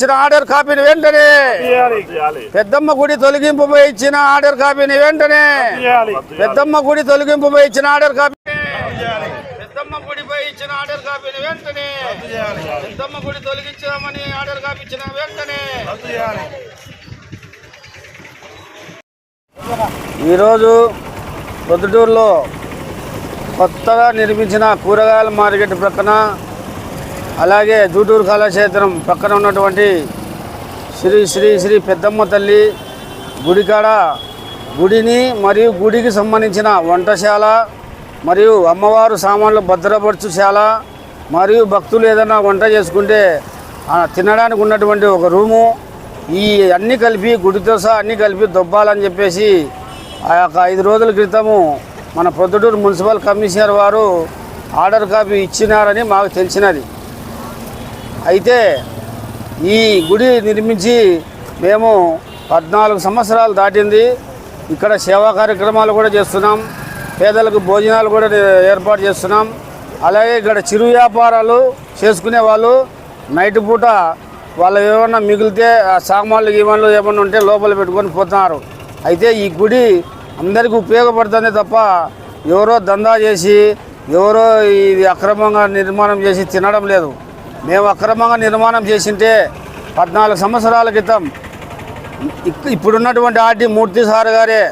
ఇచ్చిన ఆర్డర్ కాపీని వెంటనే. పెద్దమ్మ గుడి తొలగింపుపై ఇచ్చిన ఆర్డర్ కాపీని వెంటనే. పెద్దమ్మ గుడి తొలగింపుపై ఇచ్చిన ఆర్డర్ కాపీ పెద్దమ్మ గుడిపై ఇచ్చిన ఆర్డర్ కాపీని వెంటనే. పెద్దమ్మ గుడి తొలగించామని ఆర్డర్ కాపీ ఇచ్చిన వెంటనే. ఈరోజు పొద్దుటూరులో కొత్తగా నిర్మించిన కూరగాయల మార్కెట్ ప్రక్కన అలాగే జూటూరు కళాక్షేత్రం పక్కన ఉన్నటువంటి శ్రీ శ్రీ శ్రీ పెద్దమ్మ తల్లి గుడికాడ గుడిని మరియు గుడికి సంబంధించిన వంటశాల మరియు అమ్మవారు సామాన్లు భద్రపరచుశాల మరియు భక్తులు ఏదైనా వంట చేసుకుంటే తినడానికి ఉన్నటువంటి ఒక రూము ఈ అన్నీ కలిపి గుడితో సహా అన్నీ కలిపి దొబ్బాలని చెప్పేసి ఆ యొక్క ఐదు రోజుల క్రితము మన ప్రొద్దుటూరు మున్సిపల్ కమిషనర్ వారు ఆర్డర్ కాపీ ఇచ్చినారని మాకు తెలిసినది. అయితే ఈ గుడి నిర్మించి మేము పద్నాలుగు సంవత్సరాలు దాటింది. ఇక్కడ సేవా కార్యక్రమాలు కూడా చేస్తున్నాం. పేదలకు భోజనాలు కూడా ఏర్పాటు చేస్తున్నాం. అలాగే ఇక్కడ చిరు వ్యాపారాలు చేసుకునే వాళ్ళు నైట్ పూట వాళ్ళు ఏమన్నా మిగిలితే ఆ సామాన్లు గీమాన్లు ఏమన్నా ఉంటే లోపల పెట్టుకొని పోతున్నారు. అయితే ఈ గుడి అందరికీ ఉపయోగపడుతుంది తప్ప ఎవరో దందా చేసి ఎవరో ఇది అక్రమంగా నిర్మాణం చేసి తినడం లేదు. మేము అక్రమంగా నిర్మాణం చేసింటే పద్నాలుగు సంవత్సరాల క్రితం ఇప్పుడున్నటువంటి ఆర్డీ మూర్తి సార్ గారే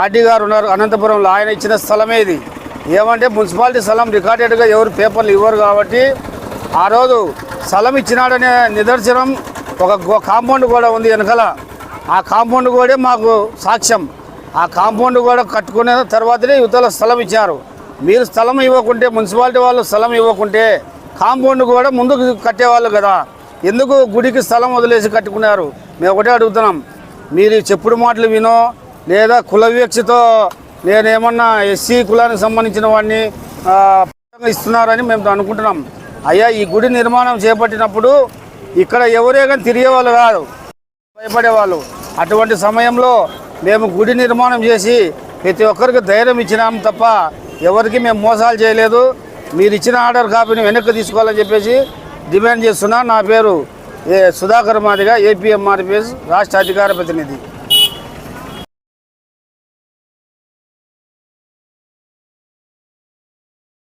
ఆర్డీ గారు ఉన్నారు అనంతపురంలో ఆయన ఇచ్చిన స్థలమే ఇది. ఏమంటే మున్సిపాలిటీ స్థలం రికార్డెడ్గా ఎవరు పేపర్లు ఇవ్వరు కాబట్టి ఆ రోజు స్థలం ఇచ్చినాడనే నిదర్శనం ఒక కాంపౌండ్ కూడా ఉంది వెనకాల. ఆ కాంపౌండ్ కూడా మాకు సాక్ష్యం. ఆ కాంపౌండ్ కూడా కట్టుకునే తర్వాతనే యువతల స్థలం ఇచ్చారు. మీరు స్థలం ఇవ్వకుంటే మున్సిపాలిటీ వాళ్ళు స్థలం ఇవ్వకుంటే కాంపౌండ్ కూడా ముందుకు కట్టేవాళ్ళు కదా. ఎందుకు గుడికి స్థలం వదిలేసి కట్టుకున్నారు? మేము ఒకటే అడుగుతున్నాం. మీరు చెప్పుడు మాటలు వినో లేదా కుల వివక్షతో నేనేమన్నా ఎస్సీ కులానికి సంబంధించిన వాడిని ఇస్తున్నారని మేము అనుకుంటున్నాం. అయ్యా ఈ గుడి నిర్మాణం చేపట్టినప్పుడు ఇక్కడ ఎవరే కానీ తిరిగేవాళ్ళు కాదు. భయపడేవాళ్ళు. అటువంటి సమయంలో మేము గుడి నిర్మాణం చేసి ప్రతి ఒక్కరికి ధైర్యం ఇచ్చినాం తప్ప ఎవరికి మేము మోసాలు చేయలేదు. మీరు ఇచ్చిన ఆర్డర్ కాపీని వెనక్కి తీసుకోవాలని చెప్పేసి డిమాండ్ చేస్తున్నా. నా పేరు ఏ సుధాకర్ మాదిగా ఏపీఎంఆర్పిఎస్ రాష్ట్ర అధికార ప్రతినిధి.